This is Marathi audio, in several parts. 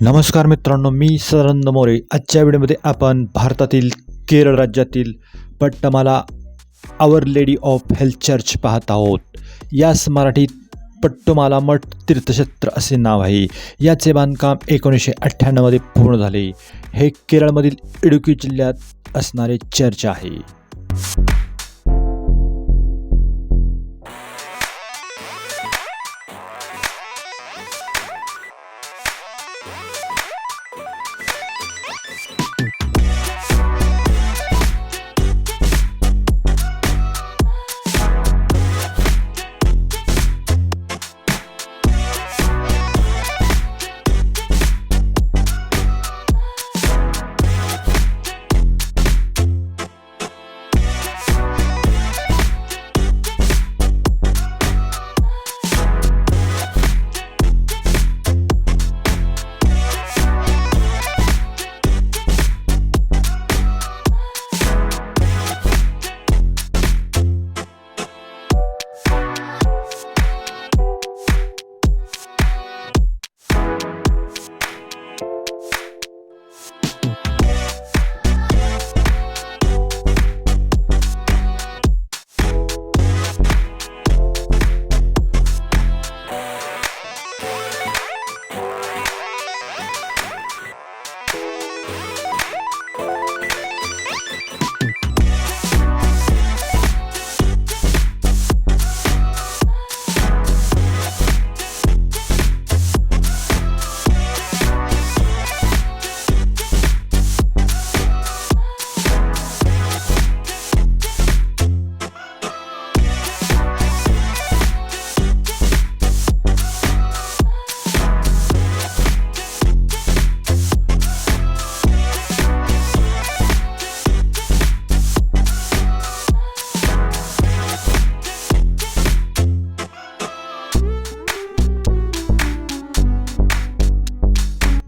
नमस्कार मित्रांनो मी सदानंद मोरे. आजच्या व्हिडिओमध्ये आपण भारतातील केरळ राज्यातील Pattamala our lady of health church पाहत आहोत. यास मराठीत पट्टमाला मठ तीर्थक्षेत्र असे नाव आहे. याचे बांधकाम एकोणीसशे अठ्ठ्याण्णवमध्ये पूर्ण झाले. हे केरळमधील इडुकी जिल्ह्यात असणारे चर्च आहे.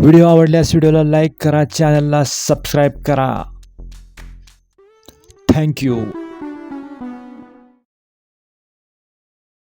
व्हिडिओ आवडल्यास व्हिडिओला लाईक करा चॅनलला सबस्क्राईब करा. थँक्यू